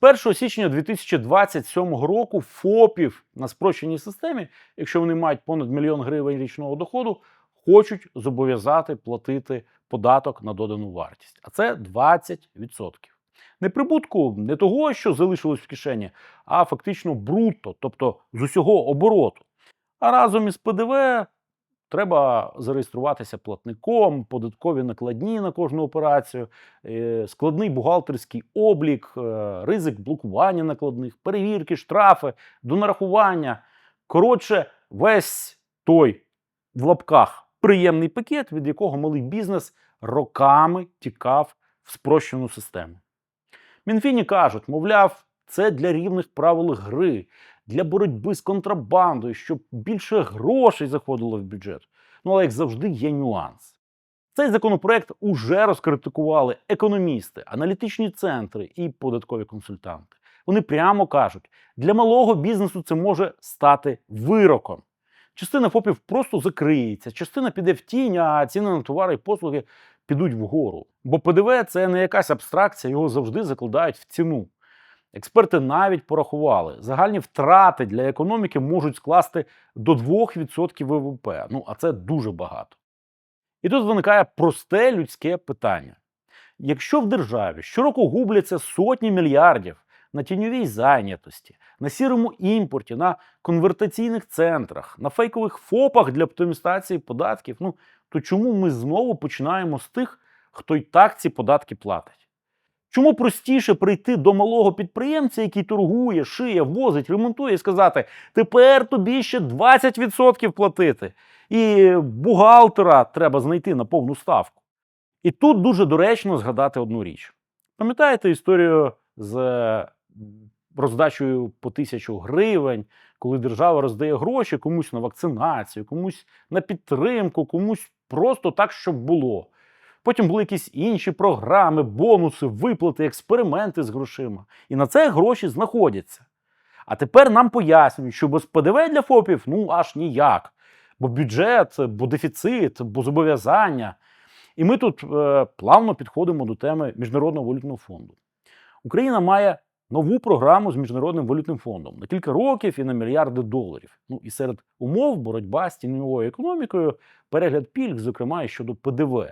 1 січня 2027 року ФОПів на спрощеній системі, якщо вони мають понад мільйон гривень річного доходу, хочуть зобов'язати платити податок на додану вартість. А це 20%. Не прибутку не того, що залишилось в кишені, а фактично брутто, тобто з усього обороту. А разом із ПДВ треба зареєструватися платником, податкові накладні на кожну операцію, е, складний бухгалтерський облік, е, ризик блокування накладних, перевірки, штрафи, донарахування. Коротше, весь той в лапках приємний пакет, від якого малий бізнес роками тікав в спрощену систему. Мінфіні кажуть, мовляв, це для рівних правил гри, для боротьби з контрабандою, щоб більше грошей заходило в бюджет. Ну, але як завжди, є нюанс. Цей законопроект уже розкритикували економісти, аналітичні центри і податкові консультанти. Вони прямо кажуть, для малого бізнесу це може стати вироком. Частина ФОПів просто закриється, частина піде в тінь, а ціни на товари і послуги підуть вгору. Бо ПДВ це не якась абстракція, його завжди закладають в ціну. Експерти навіть порахували, загальні втрати для економіки можуть скласти до 2% ВВП. Ну а це дуже багато. І тут виникає просте людське питання: якщо в державі щороку губляться сотні мільярдів на тіньовій зайнятості, на сірому імпорті, на конвертаційних центрах, на фейкових ФОПах для оптимізації податків, ну то чому ми знову починаємо з тих, хто й так ці податки платить? Чому простіше прийти до малого підприємця, який торгує, шиє, возить, ремонтує, і сказати: тепер тобі ще 20% платити, і бухгалтера треба знайти на повну ставку. І тут дуже доречно згадати одну річ. Пам'ятаєте історію з роздачею по тисячу гривень, коли держава роздає гроші комусь на вакцинацію, комусь на підтримку, комусь просто так, щоб було. Потім були якісь інші програми, бонуси, виплати, експерименти з грошима. І на це гроші знаходяться. А тепер нам пояснюють, що без ПДВ для ФОПів ну аж ніяк. Бо бюджет, бо дефіцит, бо зобов'язання. І ми тут е, плавно підходимо до теми Міжнародного валютного фонду. Україна має нову програму з Міжнародним валютним фондом на кілька років і на мільярди доларів. Ну і серед умов боротьба з тіньовою економікою, перегляд пільг, зокрема і щодо ПДВ.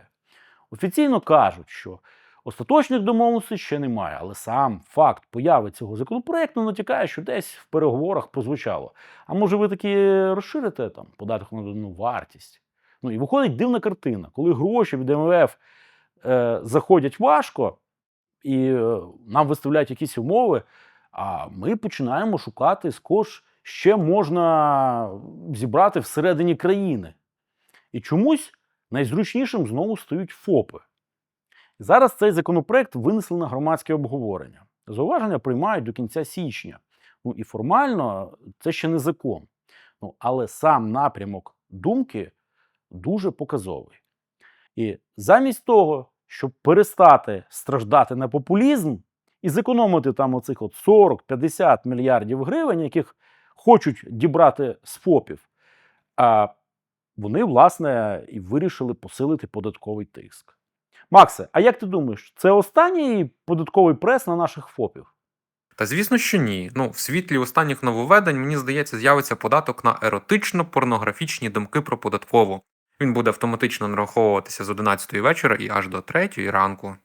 Офіційно кажуть, що остаточних домовленостей ще немає, але сам факт появи цього законопроекту натякає, що десь в переговорах прозвучало. А може ви таки розширите там податок на додану вартість? Ну і виходить дивна картина, коли гроші від МВФ е, заходять важко, і е, нам виставляють якісь умови, а ми починаємо шукати кого ще можна зібрати всередині країни. І чомусь найзручнішим знову стають ФОПи. Зараз цей законопроект винесли на громадське обговорення. Зауваження приймають до кінця січня. Ну і формально це ще не закон. Ну, але сам напрямок думки дуже показовий. І замість того, щоб перестати страждати на популізм і зекономити там оцих от 40-50 мільярдів гривень, яких хочуть дібрати з ФОПів, а вони, власне, і вирішили посилити податковий тиск. Максе, а як ти думаєш, це останній податковий прес на наших ФОПів? Та звісно, що ні. Ну, в світлі останніх нововведень, мені здається, з'явиться податок на еротично-порнографічні думки про податкову. Він буде автоматично нараховуватися з 11 вечора і аж до 3 ранку.